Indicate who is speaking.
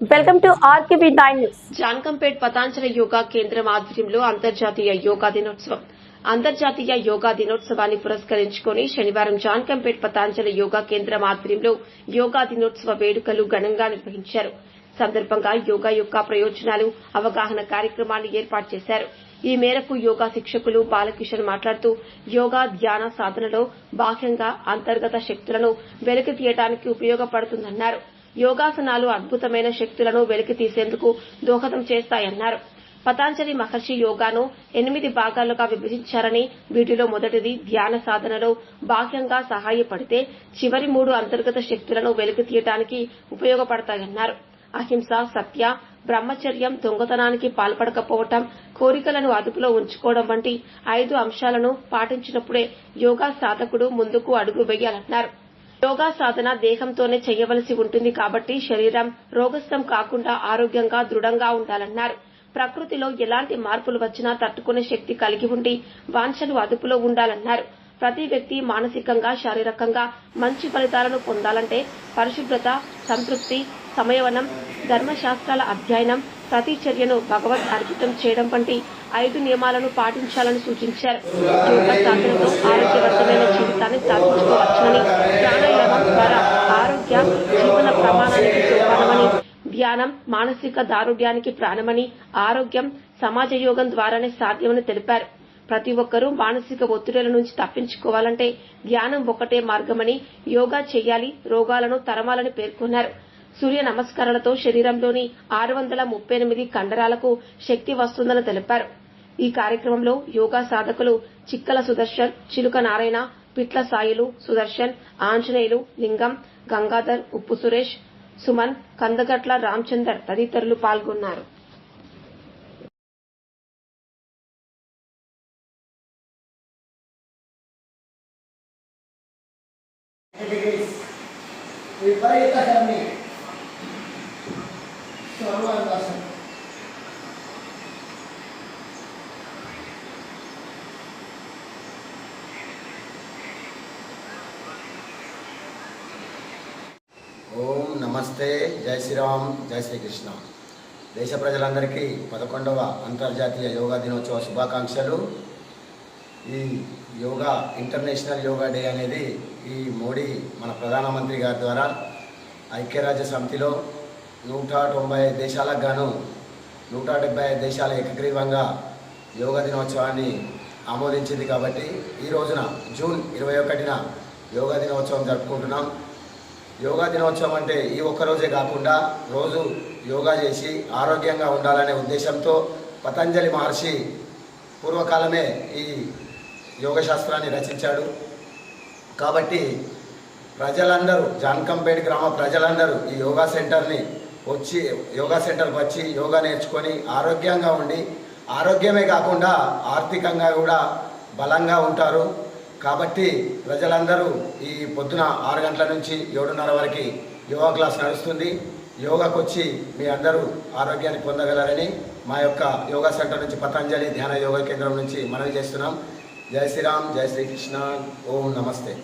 Speaker 1: Welcome to RKB nine news.
Speaker 2: Jankampet Patanjali yoga కేంద్రం ఆధ్వర్యంలో అంతర్జాతీయ యోగా దినోత్సవం. అంతర్జాతీయ యోగా దినోత్సవాన్ని పురస్కరించుకుని శనివారం జాన్కంపేట్ పతాంజలి యోగా కేంద్రం ఆధ్వర్యంలో యోగా దినోత్సవ వేడుకలు ఘనంగా నిర్వహించారు. సందర్భంగా యోగా యొక్క ప్రయోజనాలు అవగాహన కార్యక్రమాన్ని ఏర్పాటు చేశారు. ఈ మేరకు యోగా శిక్షకులు బాలకిషన్ మాట్లాడుతూ యోగా ధ్యాన సాధనలో బాహ్యంగా అంతర్గత శక్తులను వెలికి తీయడానికి ఉపయోగపడుతుందన్నారు. యోగాసనాలు అద్భుతమైన శక్తులను వెలికి తీసేందుకు దోహదం చేస్తాయన్నారు. పతాంజలి మహర్షి యోగాను ఎనిమిది భాగాలుగా విభజించారని వీటిలో మొదటిది ధ్యాన సాధనలో బాహ్యంగా సహాయపడితే చివరి మూడు అంతర్గత శక్తులను వెలికి తీయటానికి ఉపయోగపడతాయన్నారు. అహింస సత్య బ్రహ్మచర్యం దొంగతనానికి పాల్పడకపోవటం కోరికలను అదుపులో ఉంచుకోవడం వంటి ఐదు అంశాలను పాటించినప్పుడే యోగా సాధకుడు ముందుకు అడుగు వేయాలన్నారు. యోగా సాధన దేహంతోనే చేయవలసి ఉంటుంది కాబట్టి శరీరం రోగస్థం కాకుండా ఆరోగ్యంగా దృఢంగా ఉండాలన్నారు. ప్రకృతిలో ఎలాంటి మార్పులు వచ్చినా తట్టుకునే శక్తి కలిగి ఉండి వాంఛలు అదుపులో ఉండాలన్నారు. ప్రతి వ్యక్తి మానసికంగా శారీరకంగా మంచి ఫలితాలను పొందాలంటే పరిశుభ్రత సంతృప్తి సమయవనం ధర్మశాస్త్రాల అధ్యయనం ప్రతి చర్యను భగవద్ అర్పితం చేయడం వంటి ఐదు నియమాలను పాటించాలని సూచించారు. యోగా సాధనతో ఆరోగ్యవంతమైన జీవితాన్ని సాధించుకోవచ్చునని ప్రాణాయామం ద్వారా ఆరోగ్య జీవన ప్రమాణానికి సోపానమని ధ్యానం మానసిక దారుఢ్యానికి ప్రాణమని ఆరోగ్యం సమాజ యోగం ద్వారానే సాధ్యమని తెలిపారు. ప్రతి ఒక్కరూ మానసిక ఒత్తిడుల నుంచి తప్పించుకోవాలంటే ధ్యానం ఒక్కటే మార్గమని యోగా చేయాలి రోగాలను తరమాలని పేర్కొన్నారు. సూర్య నమస్కారాలతో శరీరంలోని ఆరు వందల ముప్పై ఎనిమిది కండరాలకు శక్తి వస్తుందని తెలిపారు. ఈ కార్యక్రమంలో యోగా సాధకులు చిక్కల సుదర్శన్ చిలుక నారాయణ పిట్ల సాయిలు సుదర్శన్ ఆంజనేయులు లింగం గంగాధర్ ఉప్పు సురేష్ సుమన్ కందగట్ల రామచందర్ తదితరులు పాల్గొన్నారు.
Speaker 3: Degrees విపరీత
Speaker 4: ఓం నమస్తే జై శ్రీరామ్ జై శ్రీకృష్ణ. దేశ ప్రజలందరికీ పదకొండవ అంతర్జాతీయ యోగా దినోత్సవ శుభాకాంక్షలు. ఈ యోగా ఇంటర్నేషనల్ యోగా డే అనేది ఈ మోడీ మన ప్రధానమంత్రి గారి ద్వారా ఐక్యరాజ్య సమితిలో నూట తొంభై దేశాలకు గాను నూట డెబ్బై ఐదు దేశాల ఏకగ్రీవంగా యోగా దినోత్సవాన్ని ఆమోదించింది కాబట్టి ఈ రోజున జూన్ ఇరవై ఒకటిన యోగా దినోత్సవం జరుపుకుంటున్నాం. యోగా దినోత్సవం అంటే ఈ ఒక్క రోజే కాకుండా రోజు యోగా చేసి ఆరోగ్యంగా ఉండాలనే ఉద్దేశంతో పతంజలి మహర్షి పూర్వకాలమే ఈ యోగ శాస్త్రాన్ని రచించాడు. కాబట్టి ప్రజలందరూ జాన్కంపేట్ గ్రామ ప్రజలందరూ ఈ యోగా సెంటర్ని వచ్చి యోగా సెంటర్కి వచ్చి యోగా నేర్చుకొని ఆరోగ్యంగా ఉండి ఆరోగ్యమే కాకుండా ఆర్థికంగా కూడా బలంగా ఉంటారు. కాబట్టి ప్రజలందరూ ఈ పొద్దున ఆరు గంటల నుంచి ఏడున్నర వరకు యోగా క్లాస్ నడుస్తుంది. యోగాకు వచ్చి మీ అందరూ ఆరోగ్యాన్ని పొందగలరని మా యొక్క యోగా సెంటర్ నుంచి పతంజలి ధ్యాన యోగా కేంద్రం నుంచి మనవి చేస్తున్నాం. జై శ్రీరామ్ జై శ్రీకృష్ణ ఓం నమస్తే.